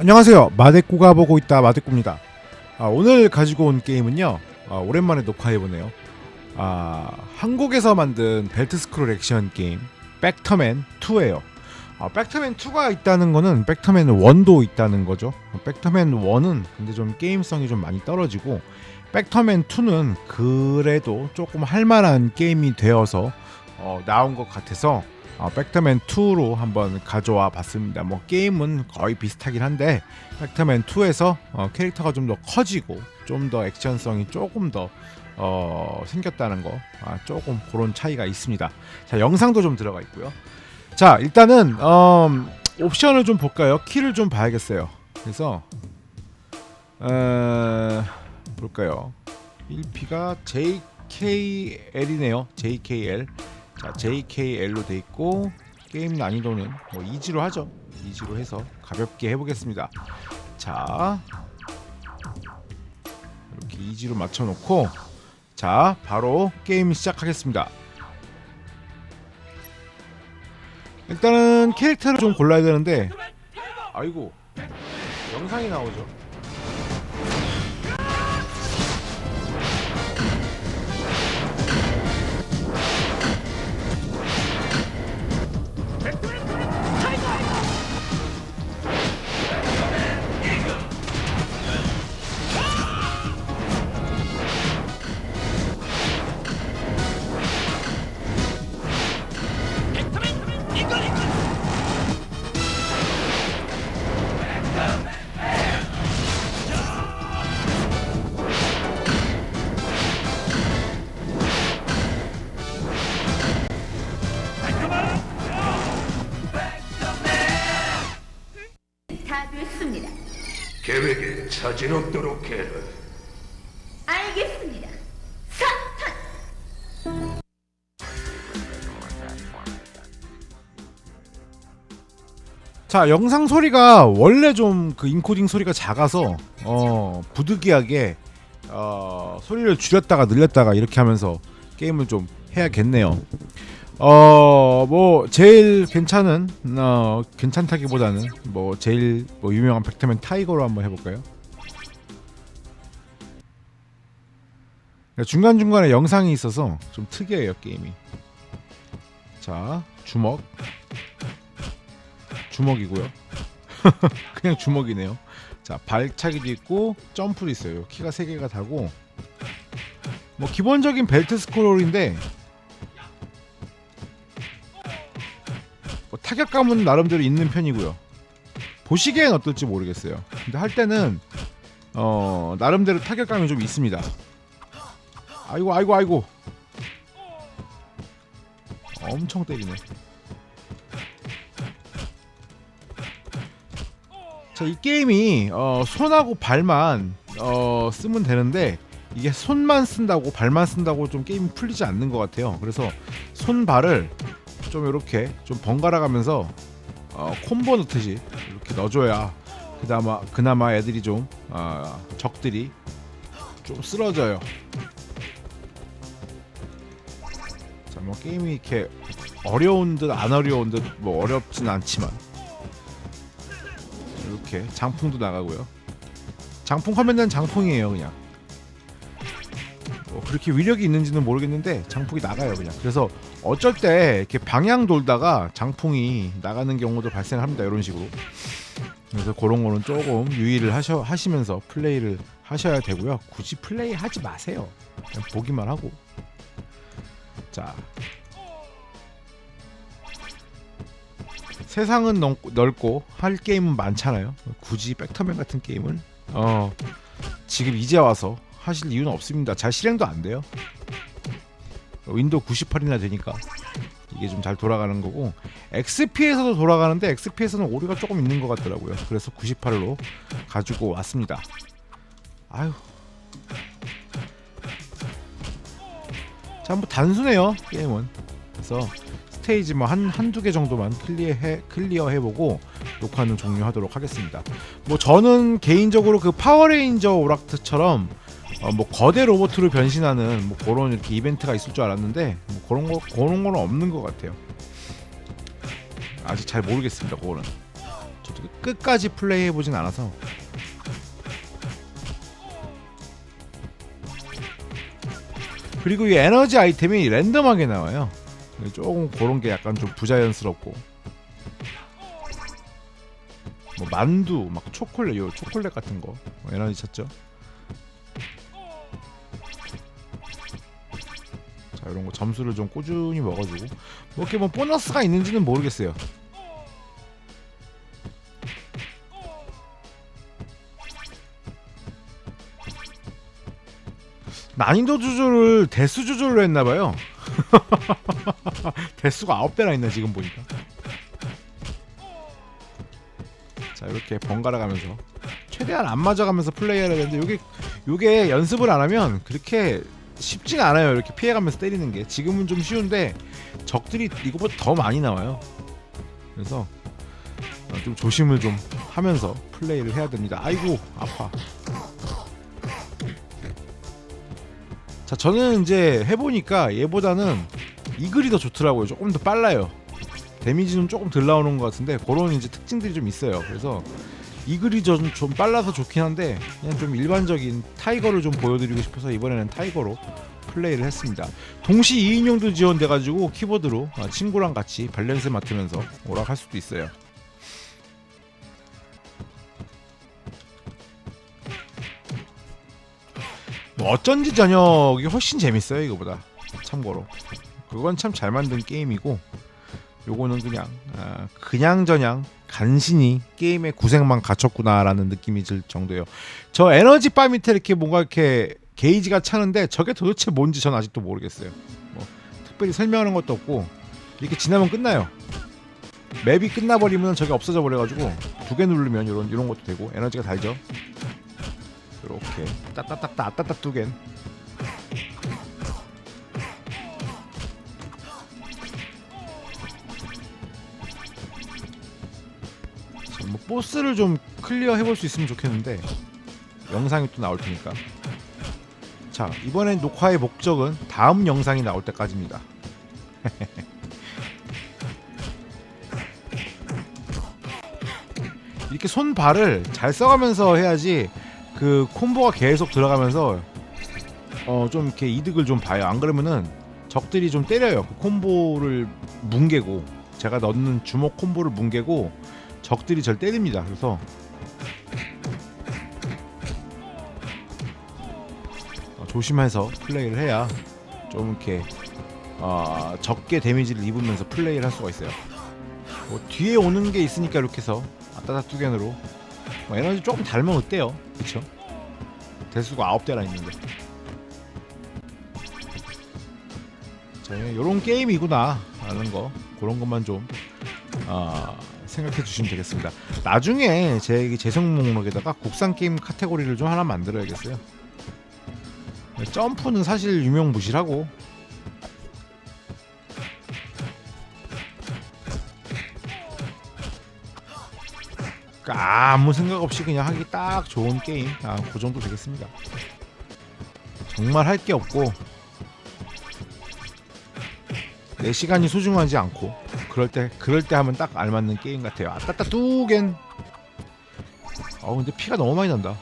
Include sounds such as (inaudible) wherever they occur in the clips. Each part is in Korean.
안녕하세요. 마데꾸가 보고 있다 마데꾸입니다. 아, 오늘 가지고 온 게임은요. 아, 오랜만에 녹화해보네요. 아, 한국에서 만든 벨트 스크롤 액션 게임 백터맨 2예요. 아, 백터맨 2가 있다는 거는 백터맨 1도 있다는 거죠. 백터맨 1은 근데 좀 게임성이 좀 많이 떨어지고 백터맨 2는 그래도 조금 할만한 게임이 되어서 어, 나온 것 같아서 어, 백터맨 2로 한번 가져와 봤습니다. 뭐 게임은 거의 비슷하긴 한데 백터맨 2에서 어, 캐릭터가 좀 더 커지고 좀 더 액션성이 조금 더 어, 생겼다는 거 아, 조금 그런 차이가 있습니다. 자 영상도 좀 들어가 있고요. 자 일단은 음, 옵션을 좀 볼까요? 키를 좀 봐야겠어요. 그래서 어, 볼까요? 1P가 JKL이네요. JKL. 자, JKL로 돼 있고 게임 난이도는 뭐 이지로 하죠. 이지로 해서 가볍게 해보겠습니다. 자, 이렇게 이지로 맞춰놓고 자, 바로 게임 시작하겠습니다. 일단은 캐릭터를 좀 골라야 되는데, 아이고 영상이 나오죠. 없도록 해라. 알겠습니다. 사탄! 자 영상 소리가 원래 좀 그 인코딩 소리가 작아서 어 부득이하게 어 소리를 줄였다가 늘렸다가 이렇게 하면서 게임을 좀 해야겠네요. 어 뭐 제일 괜찮은 어 괜찮다기보다는 뭐 제일 뭐 유명한 백터맨 타이거로 한번 해볼까요? 중간 중간에 영상이 있어서 좀 특이해요 게임이. 자 주먹 주먹이고요. (laughs) 그냥 주먹이네요. 자 발차기도 있고 점프도 있어요. 키가 세 개가 다고 뭐 기본적인 벨트 스크롤인데 뭐 타격감은 나름대로 있는 편이고요. 보시기엔 어떨지 모르겠어요. 근데 할 때는 어 나름대로 타격감이 좀 있습니다. 아이고 아이고 아이고 엄청 때리네. 자, 이 게임이 어, 손하고 발만 어, 쓰면 되는데 이게 손만 쓴다고 발만 쓴다고 좀 게임이 풀리지 않는 것 같아요. 그래서 손 발을 좀 이렇게 좀 번갈아 가면서 어, 콤보 넣듯이 이렇게 넣어줘야 그나마 그나마 애들이 좀 어, 적들이 좀 쓰러져요. 뭐 게임이 이렇게 어려운 듯 안 어려운 듯 뭐 어렵진 않지만 이렇게 장풍도 나가고요. 장풍 화면은 장풍이에요, 그냥. 뭐 그렇게 위력이 있는지는 모르겠는데 장풍이 나가요, 그냥. 그래서 어쩔 때 이렇게 방향 돌다가 장풍이 나가는 경우도 발생합니다, 이런 식으로. 그래서 그런 거는 조금 유의를 하셔 하시면서 플레이를 하셔야 되고요. 굳이 플레이 하지 마세요. 그냥 보기만 하고. 자, 세상은 넓, 넓고 할 게임은 많잖아요. 굳이 백터맨 같은 게임을 어 지금 이제 와서 하실 이유는 없습니다. 잘 실행도 안 돼요. 윈도우 98이나 되니까 이게 좀 잘 돌아가는 거고 XP에서도 돌아가는데 XP에서는 오류가 조금 있는 것 같더라고요. 그래서 98로 가지고 왔습니다. 아유. 자, 뭐 단순해요 게임은. 그래서 스테이지 뭐 한 한두 개 정도만 클리어해 클리어 해보고 녹화는 종료하도록 하겠습니다. 뭐 저는 개인적으로 그 파워레인저 오락트처럼 어, 뭐 거대 로봇으로 변신하는 뭐 그런 이렇게 이벤트가 있을 줄 알았는데 뭐 그런 거 그런 거는 없는 것 같아요. 아직 잘 모르겠습니다. 그거는 저도 끝까지 플레이 해보진 않아서 그리고 이 에너지 아이템이 랜덤하게 나와요. 조금 그런 게 약간 좀 부자연스럽고. 뭐 만두 막 초콜릿 요 초콜릿 같은 거. 에너지 찾죠? 자 이런 거 점수를 좀 꾸준히 먹어주고. 뭐 이렇게 뭐 보너스가 있는지는 모르겠어요 난이도 조절을 대수 조절로 했나봐요. (laughs) 대수가 9배나 있네 지금 보니까. 자 이렇게 번갈아 가면서. 최대한 안 맞아가면서 플레이해야 되는데 요게 요게 연습을 안 하면 그렇게 쉽진 않아요 이렇게 피해가면서 때리는 게. 지금은 좀 쉬운데 적들이 이거보다 더 많이 나와요. 그래서 어, 좀 조심을 좀 하면서 플레이를 해야 됩니다. 아이고 아파 자 저는 이제 해보니까 얘보다는 이 글이 더 좋더라고요. 조금 더 빨라요. 데미지는 조금 덜 나오는 것 같은데 그런 이제 특징들이 좀 있어요. 그래서 이 글이 좀, 좀 빨라서 좋긴 한데 그냥 좀 일반적인 타이거를 좀 보여드리고 싶어서 이번에는 타이거로 플레이를 했습니다. 동시 2인용도 지원돼가지고 키보드로 아, 친구랑 같이 밸런스 맡으면서 오락할 수도 있어요 어쩐지 저녁이 훨씬 재밌어요 이거보다 참고로 그건 참 잘 만든 게임이고 요거는 그냥 아, 그냥 저냥 간신히 게임의 구색만 갖췄구나라는 느낌이 들 정도예요. 저 에너지 바 밑에 이렇게 뭔가 이렇게 게이지가 차는데 저게 도대체 뭔지 전 아직도 모르겠어요. 뭐 특별히 설명하는 것도 없고 이렇게 지나면 끝나요. 맵이 끝나버리면 저게 없어져 버려가지고 두 개 누르면 이런 이런 것도 되고 에너지가 달죠. 이렇게 따따따따 따따 두 개. 자, 뭐 보스를 좀 클리어 해볼 수 있으면 좋겠는데 영상이 또 나올 테니까 자 이번엔 녹화의 목적은 다음 영상이 나올 때까지입니다 (laughs) 이렇게 손발을 잘 써가면서 해야지 그 콤보가 계속 들어가면서 어 좀 이렇게 이득을 좀 봐요 안 그러면은 적들이 좀 때려요 그 콤보를 뭉개고 제가 넣는 주먹 콤보를 뭉개고 적들이 절 때립니다. 그래서 어, 조심해서 플레이를 해야 좀 이렇게 어, 적게 데미지를 입으면서 플레이를 할 수가 있어요. 뭐 뒤에 오는 게 있으니까 이렇게 해서 아따다 뚜겐으로 뭐 에너지 조금 달면 어때요? 그쵸? 대수가 아홉 대나 있는데. 자, 이런 게임이구나 라는 거 그런 것만 좀 어, 생각해 주시면 되겠습니다. 나중에 제 재생 목록에다가 국산 게임 카테고리를 좀 하나 만들어야겠어요. 점프는 사실 유명무실하고 그러니까 아무 생각 없이 그냥 하기 딱 좋은 게임 아, 그 정도 되겠습니다. 정말 할 게 없고 내 시간이 소중하지 않고 그럴 때 그럴 때 하면 딱 알맞는 게임 같아요. 아따따 뚜겐. 어 근데 피가 너무 많이 난다.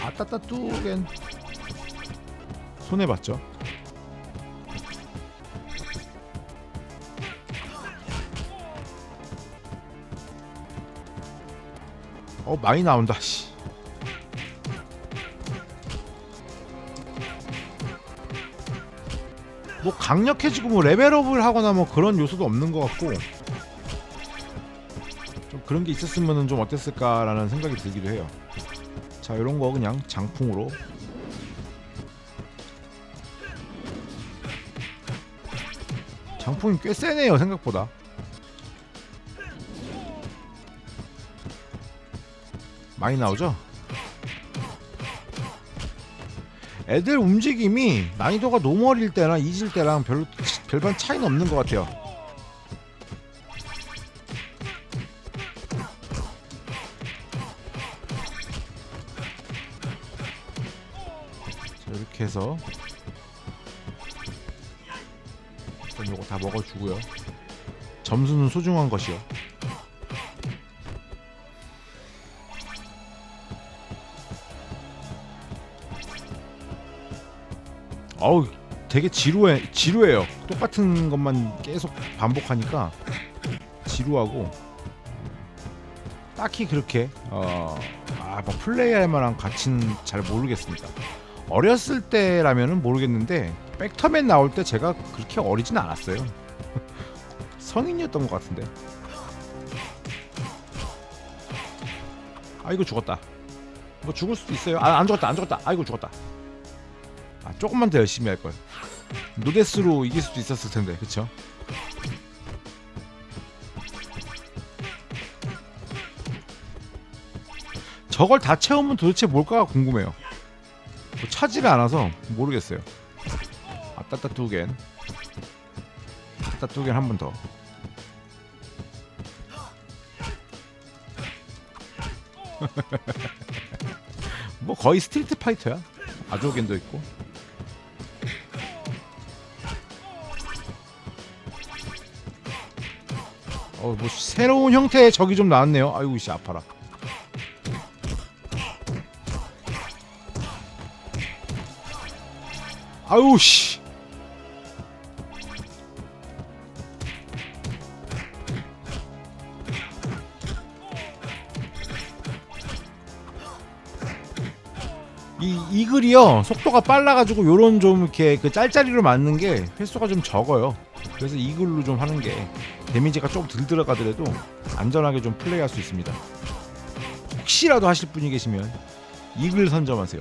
아따따 뚜겐. 손해 봤죠? 어 많이 나온다. 씨. 뭐 강력해지고 뭐 레벨업을 하거나 뭐 그런 요소도 없는 것 같고 좀 그런 게 있었으면 좀 어땠을까라는 생각이 들기도 해요. 자 이런 거 그냥 장풍으로 장풍이 꽤 세네요 생각보다. 많이 나오죠? 애들 움직임이 난이도가 노멀일 때나 이질 때랑 별로 별반 차이는 없는 것 같아요. 자, 이렇게 해서 일단 요거 다 먹어주고요. 점수는 소중한 것이요. 어우 되게 지루해 지루해요. 똑같은 것만 계속 반복하니까 지루하고 딱히 그렇게 어 아 뭐 플레이할 만한 가치는 잘 모르겠습니다. 어렸을 때라면은 모르겠는데 백터맨 나올 때 제가 그렇게 어리진 않았어요. (laughs) 성인이었던 것 같은데. 아이고 죽었다. 뭐 죽을 수도 있어요. 아, 안 죽었다, 안 죽었다. 아이고 죽었다. 아 조금만 더 열심히 할 걸. 노데스로 이길 수도 있었을 텐데, 그쵸? 저걸 다 채우면 도대체 뭘까가 궁금해요. 뭐 차지를 않아서 모르겠어요. 아따따 뚜겐, 아따 뚜겐 한 번 더. (laughs) 뭐 거의 스트리트 파이터야. 아조겐도 있고. 어, 뭐 새로운 형태의 적이 좀 나왔네요. 아이고 씨 아파라. 아유 씨. 이 이글이요 속도가 빨라가지고 요런 좀 이렇게 그 짤짤이로 맞는 게 횟수가 좀 적어요. 그래서 이글로 좀 하는 게 데미지가 조금 덜 들어가더라도 안전하게 좀 플레이할 수 있습니다. 혹시라도 하실 분이 계시면 이글 선점하세요.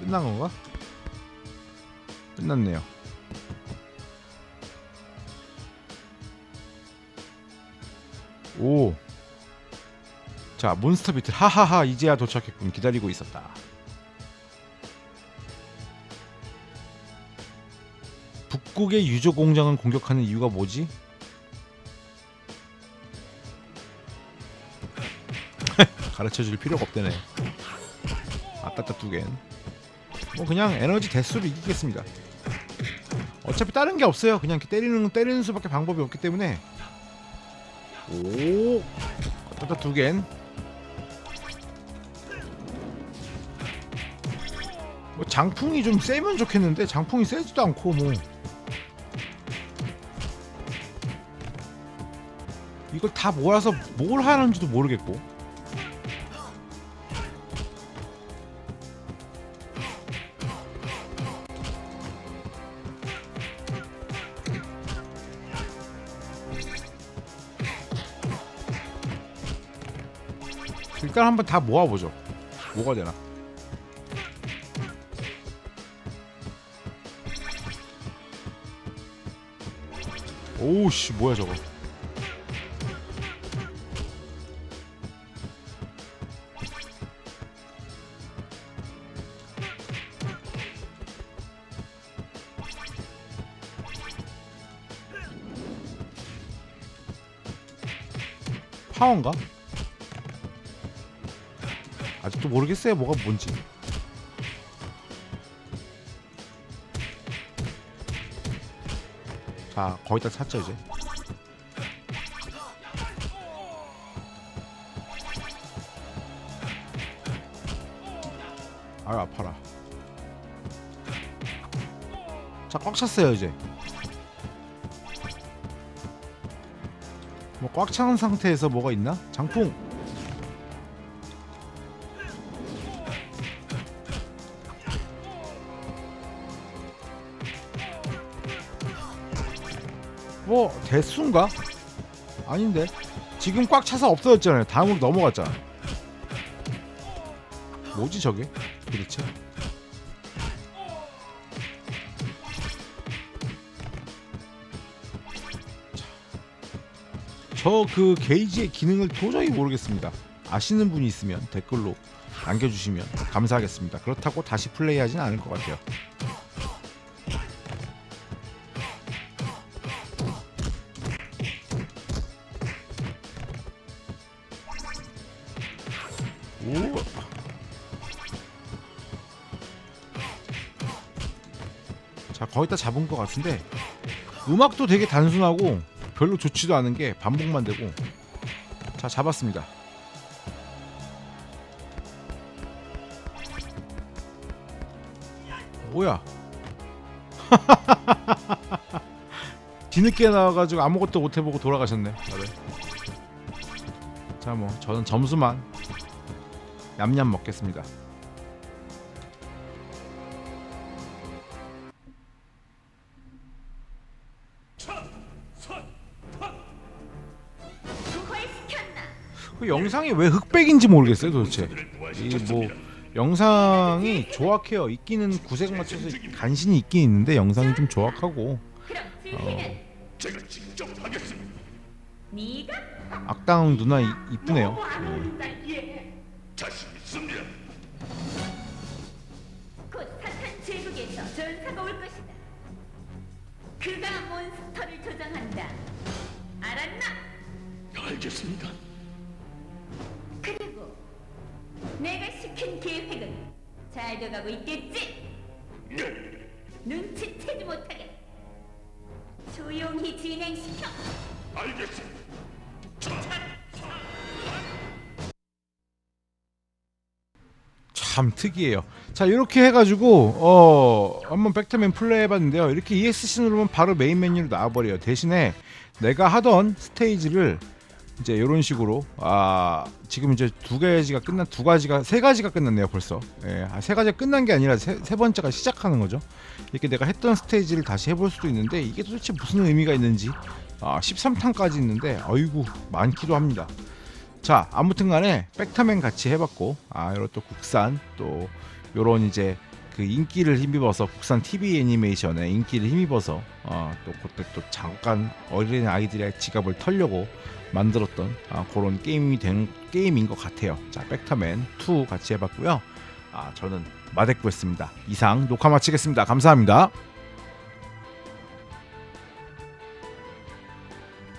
끝난 건가? 끝났네요. 오. 자, 몬스터 비틀. 하하하, 이제야 도착했군. 기다리고 있었다. 북극의 유조 공장을 공격하는 이유가 뭐지? (laughs) 가르쳐 줄 필요가 없대네. 아따따 두 개는. 뭐 그냥 에너지 대수로 이기겠습니다. 어차피 다른 게 없어요. 그냥 이렇게 때리는 때리는 수밖에 방법이 없기 때문에 오 아따따 두 개는 뭐 장풍이 좀 세면 좋겠는데 장풍이 세지도 않고 뭐 이걸 다 모아서 뭘 하는지도 모르겠고 일단 한번 다 모아보죠. 뭐가 되나? 오우씨 뭐야 저거? 파워인가? 아직도 모르겠어요. 뭐가 뭔지. 자 거의 다 찼죠 이제. 아유 아파라. 자 꽉 찼어요 이제 뭐 꽉 찬 상태에서 뭐가 있나? 장풍. 뭐 대수인가? 아닌데? 지금 꽉 차서 없어졌잖아요. 다음으로 넘어갔잖아 뭐지 저게? 도대체 저 그 게이지의 기능을 도저히 모르겠습니다. 아시는 분이 있으면 댓글로 남겨주시면 감사하겠습니다. 그렇다고 다시 플레이하진 않을 것 같아요. 오. 자 거의 다 잡은 것 같은데 음악도 되게 단순하고 별로 좋지도 않은 게 반복만 되고. 자 잡았습니다. 뭐야? (laughs) 뒤늦게 나와가지고 아무것도 못 해보고 돌아가셨네 다들. 자뭐 저는 점수만 냠냠 먹겠습니다 그 영상이 왜 흑백인지 모르겠어요 도대체 이 뭐 영상이 조악해요 있기는 구색 맞춰서 간신히 있긴 있는데 영상이 좀 조악하고 어. 악당 누나 이, 이쁘네요 안 예. 온다 얘. 자신 있습니다. 곧 사탄 제국에서 전사가 올 것이다. 그가 몬스터를 조장한다. 알았나? 알겠습니다. 그리고 내가 시킨 계획은 잘 돼가고 있겠지? 네, 눈치채지 못하게 조용히 진행시켜. 알겠습니다. 참 특이해요 자 이렇게 해가지고 어 한번 백터맨 플레이 해봤는데요 이렇게 ESC 누르면 바로 메인 메뉴로 나와버려요 대신에 내가 하던 스테이지를 이제 이런 식으로 아 지금 이제 두 가지가 끝난 두 가지가 세 가지가 끝났네요 벌써. 예, 아, 세 가지가 끝난 게 아니라 세, 세 번째가 시작하는 거죠. 이렇게 내가 했던 스테이지를 다시 해볼 수도 있는데 이게 도대체 무슨 의미가 있는지 아 13탄까지 있는데 아이고 많기도 합니다. 자 아무튼 간에 백타맨 같이 해봤고 아 이런 또 국산 또 요런 이제 그 인기를 힘입어서 국산 TV 애니메이션에 인기를 힘입어서 어, 또 그때 또 잠깐 어린 아이들의 지갑을 털려고 만들었던 아, 그런 게임이 된 게임인 것 같아요. 자 백타맨 2 같이 해봤고요. 아 저는 마데꾸였습니다. 이상 녹화 마치겠습니다. 감사합니다.